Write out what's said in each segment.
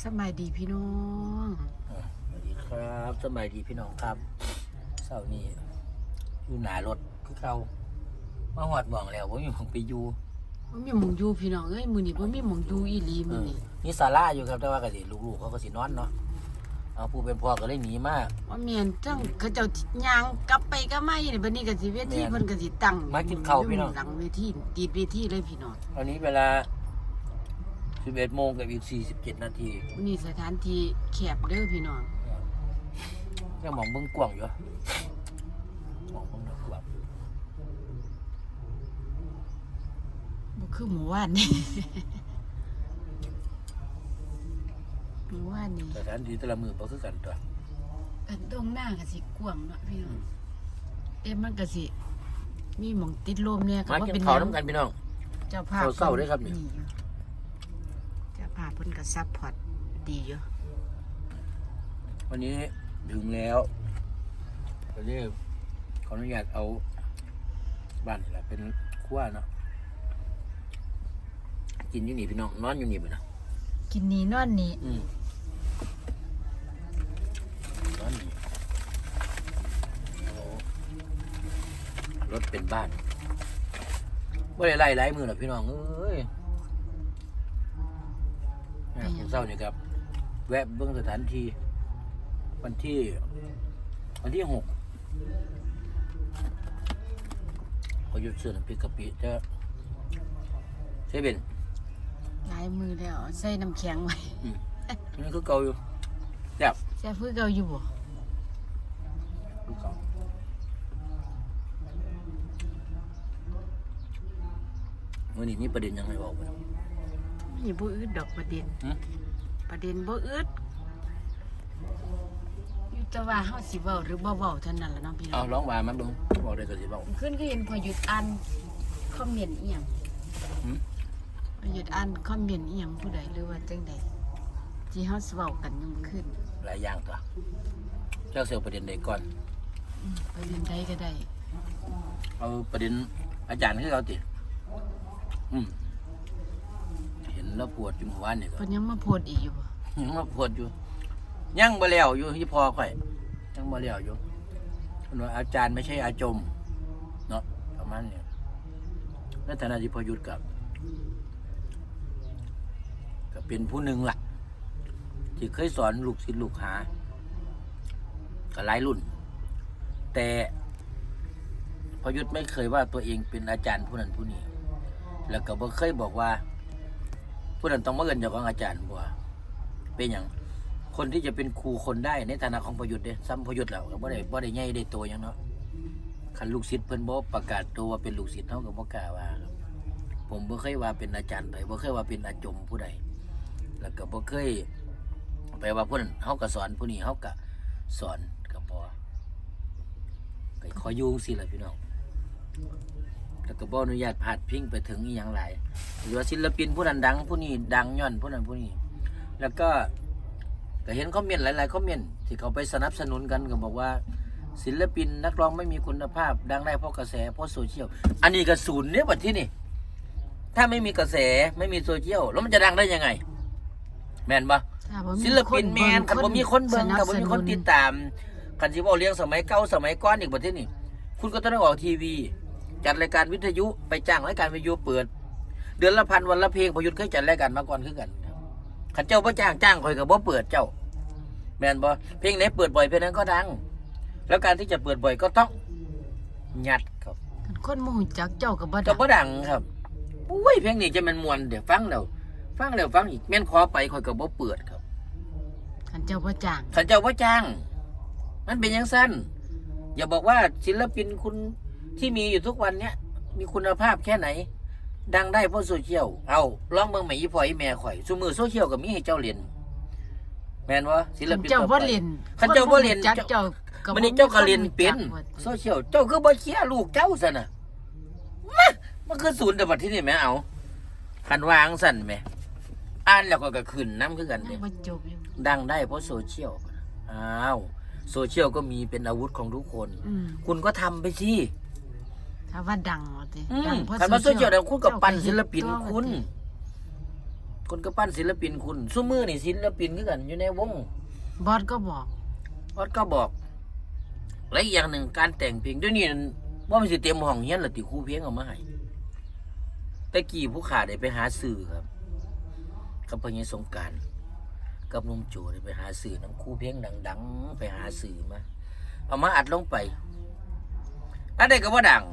สบายดีพี่น้องสวัสดีครับสบายดีพี่น้องครับเสาร์นี้อยู่หนารถคือเขามาหอดบ่องแล้วว่ามีหมองไปอยู่ว่ามีหมองอยู่พี่น้องเอ้ยมื้อนี้บ่มีหมองอยู่อีหลีเอมื้ออนี้มีศาลาอยู่ครับแต่ว่าก็สิลูกๆเขาก็สินอนเนาะเอาผู้เป็นพ่อก็เลยหนีมาว่าแม่นจังเขาเจ้าย่างกลับไปกลับมาอยู่นี่บัดนี้ก็สิเวทีแม่นเพิ่นก็สิตั้งมากินข้าวพี่น้องหลังเวทีติดเวทีเลยพี่น้องตอนนี้เวลา 11โมงกับอีก47 นาทีมื้อนี้สถานที่แคบเด้อพี่น้องยังมองเบิ่งกว้างอยู่มองเบิ่งกว้างบ่คือหมู่ว่านนี่หมู่ว่านนี่สถานที่แต่ละมือบ่คือกันตัวอันตรงหน้าก็สิกว้างเนาะพี่น้องเอ๊ะมันก็สิ มีหมองติดลมเนี่ยก็มาบ่กินเป็นหข้าวยังน้ำกันพี่น้องเจ้าภาพเศร้าๆเด้อครับนี่อยู่เจ้าภา พเพิ่นก็ซัพพอร์ตดีอยู่วันนี้ถึงแล้วตอนนี้ขออนุญาตเอาบ้านนี่แหละเป็นครัวเนาะกินอยู่นี่พี่น้องนอนอยู่นี่ไปนะกินนี่นอนนี่อืมนอนนี่โอ้รถเป็นบ้านไม่ได้ไล่ไล่มือหรอกพี่น้องเอ้ยแม่ผม เศร้านี่ครับ แวะเบื้องสถานที่ วันที่ วันที่หกพอหยุดเสื้อน้ำพริกกะปิจะใช่เป็นหลายมือแล้วใส่น้ำแข็งไว้อืมนี่คือเก่าอยู่แซ่บแซ่บคือเก่าอยู่บ่คือเก่าวันนี้มีประเด็นยังไงบอกไปมีบ่อึดดอกประเด็นหืม ประเด็นบ่อึดอยู่แต่ว่าเฮาสิเว้าหรือบ่เว้าเท่านั้นล่ะเนาะพี่น้เอาองร้องว่ามันเบึงบอกได้ก็สิบอกขึ้นก็เห็นพอหยุดอ่านคอมเมนต์อีหยังหืมพอหยุดอ่านคอมเมนต์อีหยังผู้ใดหรือว่าจังใดที่เฮาสิเว้ากันยังขึ้นหลายอย่างตัวเจ้าเสียวประเด็นใดก่อน อืมประเด็นใดก็ได้ เอาประเด็นอาจารย์คือเขาติอืมเห็นแล้วปวดอยู่เมื่อวานนี่ก็เพิ่นยังมาโพสต์อีกอยู่บ่ ยังมาปวดอยู่ ยังบ่แล้วอยู่ที่พอข่อยยังบ่แล้วอยู่เพิ่นว่าอาจารย์ไม่ใช่อาจม เนาะประมาณนี้ในฐานะที่พอยุดกับก็เป็นผู้หนึ่งล่ะที่เคยสอนลูกศิษย์ลูกหาก็หลายรุ่น แต่พอหยุดไม่เคยว่าตัวเองเป็นอาจารย์ผู้นั้นผู้นี้ แล้วก็บ่เคยบอกว่า ผู้นั้นต้องมาเอินจ้าของอาจารย์บ่ว่า เป็นอย่างคนที่จะเป็นครูคนได้ในฐานะของประยุทธ์เด้ซ้ำประยุทธ์แล้วก็บ่ได้บ่ได้ใหญ่ได้โตหยังเนาะคันลูกศิษย์เพิ่นบ่ประกาศตัวว่าเป็นลูกศิษย์เฮาก็บ่กล้าว่าครับผมบ่เคยว่าเป็นอาจารย์ไผบ่เคยว่าเป็นอาจมผู้ใดแล้วก็บ่เคยไปว่าผู้นั้นเฮาก็สอนผู้นี้เฮาก็สอนก็บ่ก็ขออยู่จังซี่ล่ะพี่น้องแล้วก็บ่อนุญาตพาดพิงไปถึงอีหยังหลายหรือว่าศิลปินผู้นั้นดังผู้นี้ดังย้อนผู้นั้นผู้นี้ แล้วก็ก็เห็นคอมเมนต์หลายๆคอมเมนต์ที่เขาไปสนับสนุนกันก็บอกว่า ศิลปินนักร้องไม่มีคุณภาพ ดังได้เพราะกระแสเพราะโซเชียลอันนี้ก็ศูนย์เนี่ยบัดที่นี่ ถ้าไม่มีกระแสไม่มีโซเชียลแล้วมันจะดังได้ยังไง แม่นปะถ้าบ่มีศิลปินแมนคคันบ่มีคนเบิ่งสคันบ่มีคนติดตามคันสิบ่เลี้ยงสมัยเก่าสมัยก่อนอีกประเทศนี่ คุณก็ต้องได้ออกทีวี จัดรายการวิทยุไปจ้างรายการวิทยุเปิด เดือนละพันวันละเพลงพอหยุดเคยจัดรายการมาก่อนคือกัน ครับคันเจ้าบ่จ้างจ้างข่อยก็บ่เปิดเจ้า แม่นบ่เพลงไหนเปิดบ่อยเพลงนั้นก็ดัง แล้วการที่จะเปิดบ่อยก็ต้องยัดครับคันคนบ่ฮู้จักเจ้าก็บ่ก็ดังบ่ดังครับอุ้ยเพลงนี้จะแมันมวนเดี๋ยวฟังแล้วฟังแล้วฟังอีกแม่นขอไปข่อยก็บ่เปิดครับคันเจ้าบ่จ้างขันเจ้าว่าจ้าง มันเป็นอยังสั้นอย่าบอกว่าศิลปินคุณที่มีอยู่ทุกวันเนี้ยมีคุณภาพแค่ไหน ดังได้เพราะโซเชียล เอาลองเบิ่งใหม่อีพอยอีแม่ข่อยสมือโซเชียลก็มีให้เจ้าเรียนแม่นวะศิลคันปินเจ้าต่อบ่ไปเล่นคันเจ้าบ่เล่นจักเจ้าก็มันนี้เจ้าก็เรียนเป็นจักโซเชียลเจ้าคือบ่เชียร์ลูกเจ้าซะน่ะมามันคือศูนย์แต่บัดที่นี่แม่เอาคันวางสั่นแม่อ่านแล้วก็ก็ขึ้นน้ำคือกันยัเด้งบ่จบอยู่ดังได้เพราะโซเชียลอ้าวโซเชียลก็มีเป็นอาวุธของทุกคนอืมคุณก็ทำไปสิ ถ้าว่าดังว่าติอืดัมงเพราะคันว่าโซเชียลเดี๋ยวคุณกับเจ้าปั่นศิลปินเฮ็ดตัวคุณว่าติคนก็ปั้นศิลปินคุณซุมือนี่ศิลปินคือกันอยู่ในวง บอสก็บอกออดก็บอก และอีกอย่างหนึ่งการแต่งเพลงด้วยนี่ว่ามันสิเตรียมห้องเฮียนหรือติครูเพลงเอามาให้แต่กี่ผู้ขาได้ไปหาสื่อครับกับพญสงกรารกับนุ่มโจได้ไปหาสื่อน้ำครูเพลงดัง ๆ ไปหาสื่อมาเอามาอัดลงไปอันใดก็ว่าดัง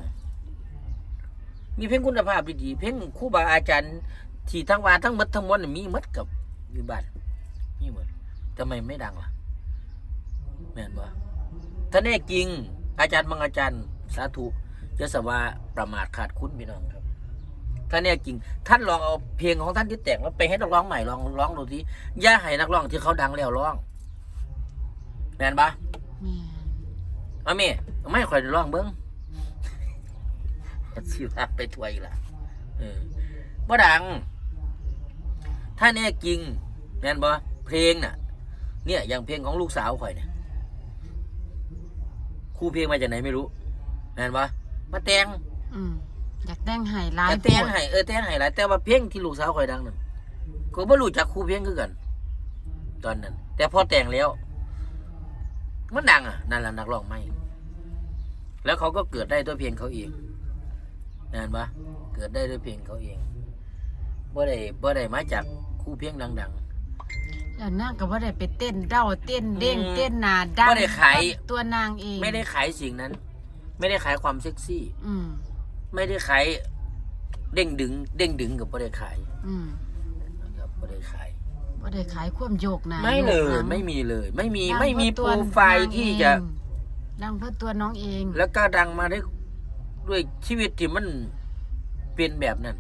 มีเพลงคุณภาพดีๆเพลงครูบาอาจารย์ที่ทั้งวานทั้งหมดทั้งมวลน่ะมีหมดกับอยู่บ้านมีหมดทำไมไม่ดังล่ะแม่นบ่ท่านแน่จริง อาจารย์บางอาจารย์ สาธุจะสว่าประมาทขาดคุณพี่น้องครับท่านแน่จริง ท่านลองเอาเพลงของท่านที่แต่งแล้วไปให้นักร้องใหม่ลองร้องดูทีอย่าให้นักร้องที่เขาดังแล้วร้องแม่นปะแม่เอาแม่เอาไม่ค่อยได้ร้องเบิ้ง สิลาไปถวยอีกล่ะเออบ่ดัง ถ้าแน่จริงแม่นบ่เพลงน่ะ เนี่ยอย่างเพลงของลูกสาวข่อยเนี่ยครูเพลงมาจากไหนไม่รู้แม่นบ่มาแต่งอืมอยากแต่งให้หลายแต่แต่งให้เออแต่งให้หลายแต่ว่าเพลงที่ลูกสาวข่อยดังนั่นก็บ่รู้จักครูเพลงคือกัน ตอนนั้น แต่พอแต่งแล้ว มันดังอะนั่นแหละนักร้องไม่แล้วเขาก็เกิดได้ด้วยเพลงเขาเอง นั่นปะเกิดได้ด้วยเพลงเขาเองบ่ได้บ่ได้มาจากครูเพลงดัง แล้วนางก็บ่ได้ไปเต้นเด้าเต้นเด้งอืมเต้นหน้าดังบ่ได้ขาย ตัวนางเองๆ ไม่ได้ขายสิ่งนั้น ไม่ได้ขายความเซ็กซี่ อืมไม่ได้ขายเด้งดึง เด้งดึงกับบ่ได้ขายอืมนะครับบ่ได้ขาย บ่ได้ขายความโยกหน้าไม่เลยโกหลังไม่มีเลย ไม่มีดังไม่มีเพโปราะรตัวไฟล์ที่จะนางเองดังเพราะตัวน้องเองแล้วก็ดังมาได้ ด้วยชีวิตที่มันเป็นแบบนั้น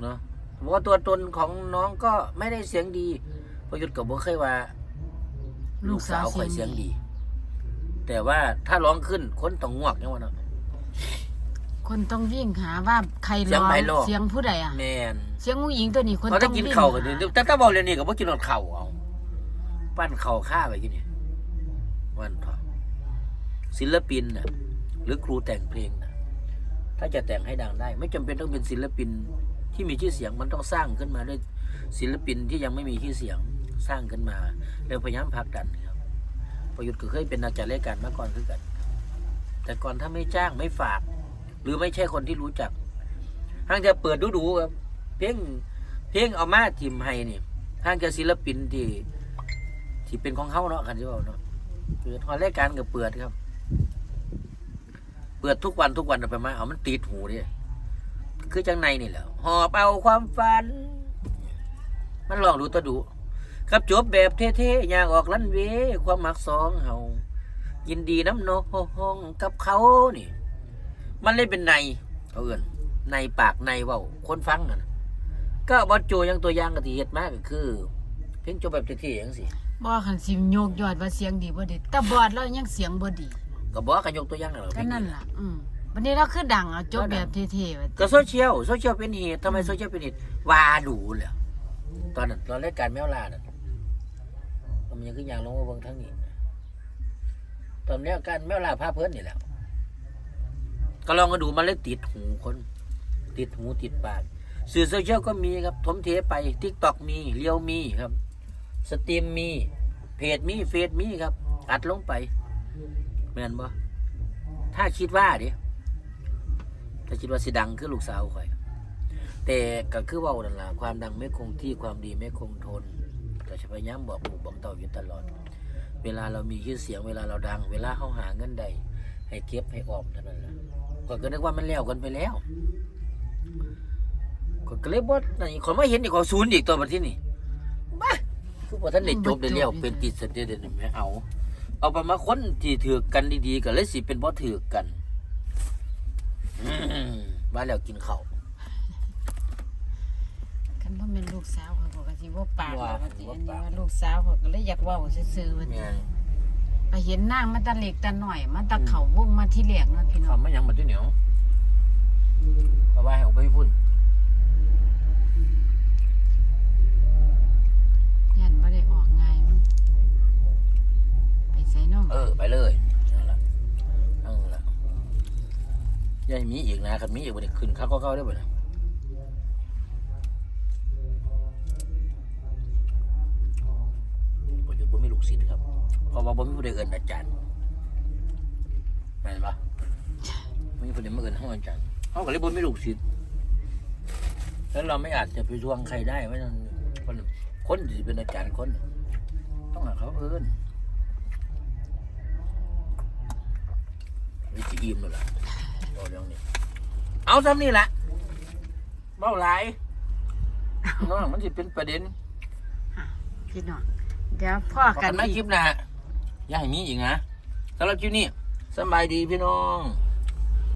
เนาะเพราะว่าตัวตนของน้องก็ไม่ได้เสียงดีประยุทธ์กับบ่เคยว่า ลูกสาวคอยเสียงดี แต่ว่าถ้าร้องขึ้นคนต้องงวกยังวะเนาะคนต้องวิ่งหาว่าใครเสียงร้องไพเราะเสียงผู้ใดอะแมนเสียงงูหญิงตัวนี้คนเขาต้จะองกินวิ่งเข่าวกันหาแต่ถ้าบอกเรื่องนี้ก็บ่กินหอดเข่าวเอาปั้นเข่าวฆ่าไปกินนี่วันพอศิลปินน่ะ หรือครูแต่งเพลงนะถ้าจะแต่งให้ดังได้ ไม่จำเป็นต้องเป็นศิลปินที่มีชื่อเสียงมันต้องสร้างขึ้นมาด้วยศิลปินที่ยังไม่มีชื่อเสียงสร้างขึ้นมา แล้วพยายามผลักดันครับ ประยุทธ์ก็เคยเป็นนักจัดรายการมาก่อนคือกัน แต่ก่อนถ้าไม่จ้างไม่ฝาก หรือไม่ใช่คนที่รู้จักห้างจะเปิดดูดูๆครับ เพลงเพลงเอามาทิมให้นี่ห้างจะศิลปินที่ที่เป็นของเขาเนาะกันที่ว่าเนาะเปิดฮอลรายการกับเปิดครับ เปิดทุกวันทุกวันเอาไปมาเอามันติดหูดิคือจังในนี่แหละหอบเอาความฝัน มันลองดูตัวดูครับจบแบบเท่ๆอย่างออกลั่นเวความหมักสองเฮายินดีน้ำโนห้องกับเขานี่ มันเลยเป็นในเขาเอื่นในปากในเว่าคนฟังน่ะก็บอสโจยังตัวอย่างกะทิเฮ็ดมากก็คือ เพลงจบแบบเท่ๆอย่างสิบ่คันสิโยกยอดว่าเสียงดีบ่ดีแต่บอดแล้วยังเสียงบ่ดี ก็บอกกันยกตัวอย่างนั่นแหละก็นั่นล่ะ อืมวันนี้เราคือดังอะจบแบบเท่ๆว่าก็โซเชียลโซเชียลเป็นเหตุทำไมโซเชียลเป็นเหตุว่าดูเลยตอนนั้นตอนรายการแมวลาน่ะมันยังขึ้นยางลงมาเบิ่งทั้งนี้ ตอนนี้การแมวลาพาเพิ่นนี่แหละก็ลองมาดูมันเลยติดหูคน ติดหูติดปากสื่อโซเชียลก็มีครับ ถมเทไปทิกตอกมีเรียวมีครับ สตรีมมี เพจมีเฟซมีครับ อัดลงไป แม่นบ่ถ้าคิดว่าดิถ้าคิดว่าสิดังคือลูกสาวข่อย แต่ก็คือว่านั่นละความดังไม่คงที่ความดีไม่คงทนก็จะพยายามบอกลูกบอกเต่าอยู่ตลอด เวลาเรามีชื่อเสียงเวลาเราดัง เวลาเขาหาเงินใดให้เก็บให้ออมเท่านั้นแหละก็ก็นึกว่ามันแล้วกันไปแล้วก็ก็เลยบ่นั่นอีกคนมาเห็นอีกขอศูนย์อีกตัวบัดที่นี่บ้าคือบ่ทันได้จบได้แล้วเป็นติดสเตเดนไม่เอา เอาไปมาคนที่ถือกันดีๆก็เลยสิเป็นบ่ถือกันอืมว่าแล้วกินข้าวคันบ่แม่นลูกสาวเขาก็สิบ่ปากว่าว่าสิอันนี้บ่ปากว่าลูกสาวเขาก็เลยอยากเว้าซื่อๆว่าแม่นไปเห็นนางมันตะเล็กตะหน่อยมันตะเขาวงมาที่แรกเนาะพี่น้องคำมันยังมาที่เหนียว ขันมีอีกวันนี้ขึ้นข้าก็เข้าได้บ่เนี่ยประยุทธ์บ่มีลูกศิษย์ครับเพราะว่าบ่มีผู้ใดเอินอาจารย์แม่นปะมีผู้ใดมาเอินห้องอาจารย์เขาก็เลยบ่มีลูกศิษย์แล้วเราไม่อาจจะไปร่วงใครได้ไม่ต้องคนคนที่เป็นอาจารย์คน ต้องหาเขาเอินวิจิอิ่มเลยล่ะเรื่องนี้ เอาซ้ำนี่แหละเบ้าหลายน้องมันจะเป็นประเด็นพี่น้องเดี๋ยวพ่อพอกักันนไม่อีคลิกปหนะอย่าให้มีอีกนะสำหรับคลิปนี้สำบายดีพี่น้อง